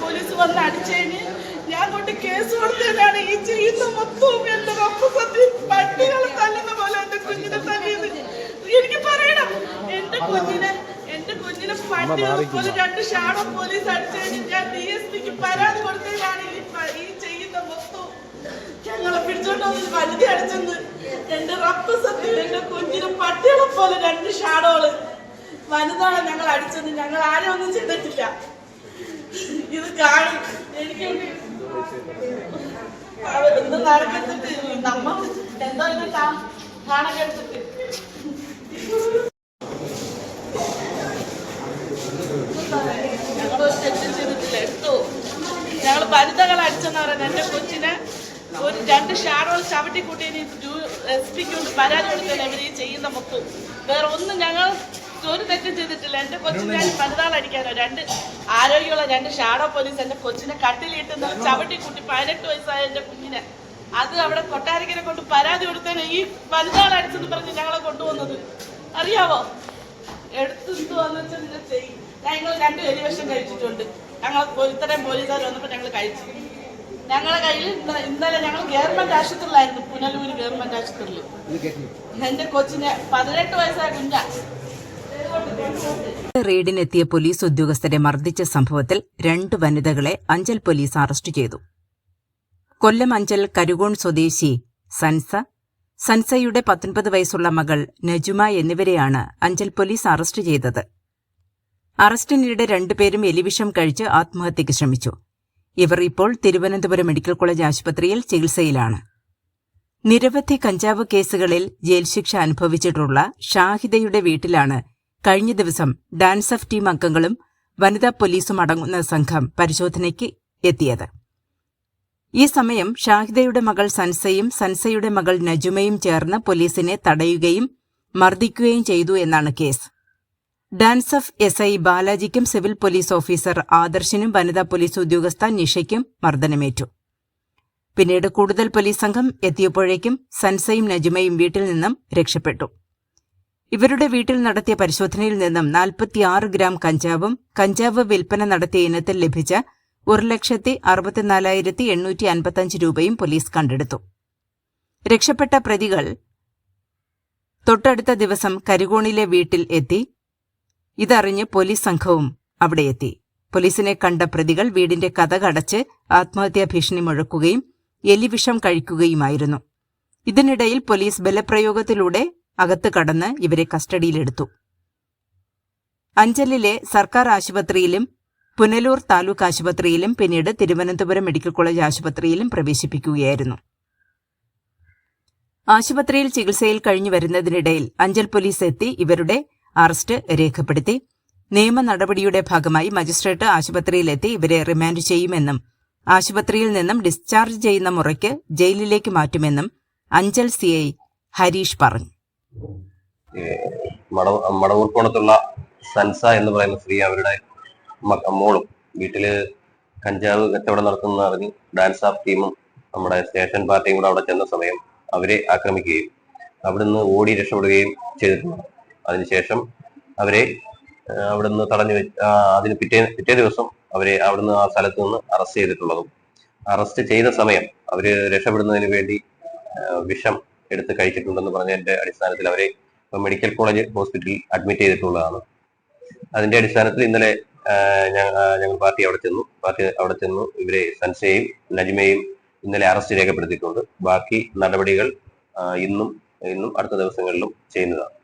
Police വന്ന് അടിച്ചതിന് ഞാൻ കൊണ്ട് കേസ് കൊടുത്തതിനാണ് ഈ ചെയ്യുന്ന മൊത്തവും എന്റെ റബ്ബ് പട്ടികൾ തല്ലുന്ന പോലെ എന്റെ കുഞ്ഞിനെ തല്ലിയത്. എനിക്ക് പറയണം എന്റെ കുഞ്ഞിനെ എന്റെ കുഞ്ഞിനെ പട്ടികളെ പോലെ രണ്ട് ഷാഡോ പോലീസ് അടിച്ചതിന് ഞാൻ ഡി എസ് പിക്ക് പരാതി കൊടുത്തതിനാണ് ഈ ചെയ്യുന്ന മൊത്തവും. ഞങ്ങളെ പിടിച്ചോണ്ട് വലുതി അടിച്ചെന്ന് എന്റെ സത്യം എന്റെ കുഞ്ഞിനെ പട്ടികളെ പോലെ രണ്ട് ഷാഡോൾ വലുതാണ് ഞങ്ങൾ അടിച്ചത് ഞങ്ങൾ ആരും ഒന്നും ചെയ്തിട്ടില്ല. ഇത് കാണും. എനിക്ക് നമ്മ ചെയ്തിട്ടില്ല? എടുത്തു ഞങ്ങൾ വനിതകൾ അടിച്ചെന്ന് പറയുന്നത് എന്റെ കൊച്ചിനെ ഒരു രണ്ട് ഷാഡോൾ ചവിട്ടി കൂട്ടി എസ് പിക്ക് കൊണ്ട് പരാതി കൊടുക്കാൻ ഈ ചെയ്യുന്ന മൊത്തം. വേറെ ഒന്നും ഞങ്ങൾ ഒരു തെറ്റും ചെയ്തിട്ടില്ല. എന്റെ കൊച്ചിനെ ഞാൻ അടിക്കാനോ രണ്ട് ആരോഗ്യമുള്ള രണ്ട് ഷാഡോ പോലീസ് എന്റെ കൊച്ചിനെ കട്ടിലിട്ട് ചവിട്ടി കൂട്ടി പതിനെട്ട് വയസ്സായ എന്റെ കുഞ്ഞിനെ. അത് അവിടെ കൊട്ടാരക്കരെ കൊണ്ട് പരാതി കൊടുത്തേനെ ഈ വനിതകൾ അടിച്ചെന്ന് പറഞ്ഞ് ഞങ്ങളെ കൊണ്ടുവന്നത്. അറിയാവോ? എടുത്തു വന്നു വെച്ചാൽ നിങ്ങൾ ചെയ്യും ഞങ്ങൾ രണ്ട് എലിവശം കഴിച്ചിട്ടുണ്ട്. ഞങ്ങൾ ഇത്രയും പോലീസുകാർ വന്നപ്പോൾ ഞങ്ങൾ കഴിച്ചു. ഞങ്ങളെ കയ്യിൽ ഇന്നലെ ഇന്നലെ ഞങ്ങൾ ഗവൺമെന്റ് ആശുപത്രിയിലായിരുന്നു. പുനലൂര് ഗവൺമെന്റ് ആശുപത്രിയിൽ എന്റെ കൊച്ചിനെ പതിനെട്ട് വയസ്സായ കുഞ്ഞ. റെയ്ഡിനെത്തിയ പോലീസ് ഉദ്യോഗസ്ഥരെ മർദ്ദിച്ച സംഭവത്തിൽ രണ്ട് വനിതകളെ അഞ്ചൽ പോലീസ് അറസ്റ്റ് ചെയ്തു. കൊല്ലം അഞ്ചൽ കരുകോൺ സ്വദേശി സൻസ സൻസയുടെ പത്തൊൻപത് വയസ്സുള്ള മകൾ നജുമ എന്നിവരെയാണ് അഞ്ചൽ പോലീസ് അറസ്റ്റ് ചെയ്തത്. അറസ്റ്റിനിടെ രണ്ടുപേരും എലിവിഷം കഴിച്ച് ആത്മഹത്യയ്ക്ക് ശ്രമിച്ചു. ഇവർ ഇപ്പോൾ തിരുവനന്തപുരം മെഡിക്കൽ കോളേജ് ആശുപത്രിയിൽ ചികിത്സയിലാണ്. നിരവധി കഞ്ചാവ് കേസുകളിൽ ജയിൽ ശിക്ഷ അനുഭവിച്ചിട്ടുള്ള ഷാഹിദയുടെ വീട്ടിലാണ് കഴിഞ്ഞ ദിവസം ഡാൻസ് ഓഫ് ടീം അംഗങ്ങളും വനിതാ പോലീസും അടങ്ങുന്ന സംഘം പരിശോധനയ്ക്ക് എത്തിയത്. ഈ സമയം ഷാഹിദയുടെ മകൾ സൻസയും സൻസയുടെ മകൾ നജുമയും ചേർന്ന് പോലീസിനെ തടയുകയും മർദ്ദിക്കുകയും ചെയ്തു എന്നാണ് case. DANSAF S I ബാലാജിക്കും സിവിൽ പോലീസ് ഓഫീസർ ആദർശിനും വനിതാ പോലീസ് ഉദ്യോഗസ്ഥ നിഷയ്ക്കും മർദ്ദനമേറ്റു. പിന്നീട് കൂടുതൽ പോലീസ് സംഘം എത്തിയപ്പോഴേക്കും സൻസയും നജുമയും വീട്ടിൽ നിന്നും രക്ഷപ്പെട്ടു. ഇവരുടെ വീട്ടിൽ നടത്തിയ പരിശോധനയിൽ നിന്നും നാൽപ്പത്തിയാറ് ഗ്രാം കഞ്ചാവും കഞ്ചാവ് വിൽപ്പന നടത്തിയ ഇനത്തിൽ ലഭിച്ച ഒരു ലക്ഷത്തി അറുപത്തിനാലായിരത്തി എണ്ണൂറ്റി അൻപത്തഞ്ച് രൂപയും പോലീസ് കണ്ടെടുത്തു. രക്ഷപ്പെട്ട പ്രതികൾ തൊട്ടടുത്ത ദിവസം കരികോണിലെ വീട്ടിൽ എത്തി. ഇതറിഞ്ഞ് പോലീസ് സംഘവും അവിടെ എത്തി. പോലീസിനെ കണ്ട പ്രതികൾ വീടിന്റെ കഥകടച്ച് ആത്മഹത്യാ ഭീഷണി മുഴക്കുകയും എലിവിഷം കഴിക്കുകയുമായിരുന്നു. ഇതിനിടയിൽ പോലീസ് ബലപ്രയോഗത്തിലൂടെ അകത്ത് കടന്ന് ഇവരെ കസ്റ്റഡിയിലെടുത്തു. അഞ്ചലിലെ സർക്കാർ ആശുപത്രിയിലും പുനലൂർ താലൂക്ക് ആശുപത്രിയിലും പിന്നീട് തിരുവനന്തപുരം മെഡിക്കൽ കോളേജ് ആശുപത്രിയിലും പ്രവേശിപ്പിക്കുകയായിരുന്നു. ആശുപത്രിയിൽ ചികിത്സയിൽ കഴിഞ്ഞു വരുന്നതിനിടയിൽ അഞ്ചൽ പോലീസ് എത്തി ഇവരുടെ അറസ്റ്റ് രേഖപ്പെടുത്തി. നിയമ നടപടിയുടെ ഭാഗമായി മജിസ്ട്രേറ്റ് ആശുപത്രിയിലെത്തി ഇവരെ റിമാൻഡ് ചെയ്യുമെന്നും ആശുപത്രിയിൽ നിന്നും ഡിസ്ചാർജ് ചെയ്യുന്ന മുറയ്ക്ക് ജയിലിലേക്ക് മാറ്റുമെന്നും അഞ്ചൽ സിഐ ഹരീഷ് പറഞ്ഞു. മടവ മടവൂർക്കോണത്തുള്ള സൻസ എന്ന് പറയുന്ന സ്ത്രീ അവരുടെ മോളും വീട്ടിൽ കഞ്ചാവ് കച്ചവടം നടത്തുന്ന അറിഞ്ഞ് ഡാൻസ് ആഫ് ടീമും നമ്മുടെ സ്റ്റേഷൻ പാർട്ടിയും കൂടെ അവിടെ ചെന്ന സമയം അവരെ ആക്രമിക്കുകയും അവിടുന്ന് ഓടി രക്ഷപ്പെടുകയും ചെയ്തിട്ടുണ്ട്. അതിനുശേഷം അവരെ അവിടുന്ന് തടഞ്ഞു വെച്ച് അതിന് പിറ്റേ പിറ്റേ ദിവസം അവരെ അവിടുന്ന് ആ സ്ഥലത്ത് നിന്ന് അറസ്റ്റ് ചെയ്തിട്ടുള്ളതും. അറസ്റ്റ് ചെയ്ത സമയം അവർ രക്ഷപ്പെടുന്നതിന് വേണ്ടി വിഷം എടുത്ത് കഴിച്ചിട്ടുണ്ടെന്ന് പറഞ്ഞതിന്റെ അടിസ്ഥാനത്തിൽ അവരെ മെഡിക്കൽ കോളേജ് ഹോസ്പിറ്റലിൽ അഡ്മിറ്റ് ചെയ്തിട്ടുള്ളതാണ്. അതിന്റെ അടിസ്ഥാനത്തിൽ ഇന്നലെ ഞങ്ങൾ പാർട്ടി അവിടെ ചെന്നു. പാർട്ടി അവിടെ ചെന്നു. ഇവരെ സൻസയും നജ്മയും ഇന്നലെ അറസ്റ്റ് രേഖപ്പെടുത്തിയിട്ടുണ്ട്. ബാക്കി നടപടികൾ ഇന്നും ഇന്നും അടുത്ത ദിവസങ്ങളിലും ചെയ്യുന്നതാണ്.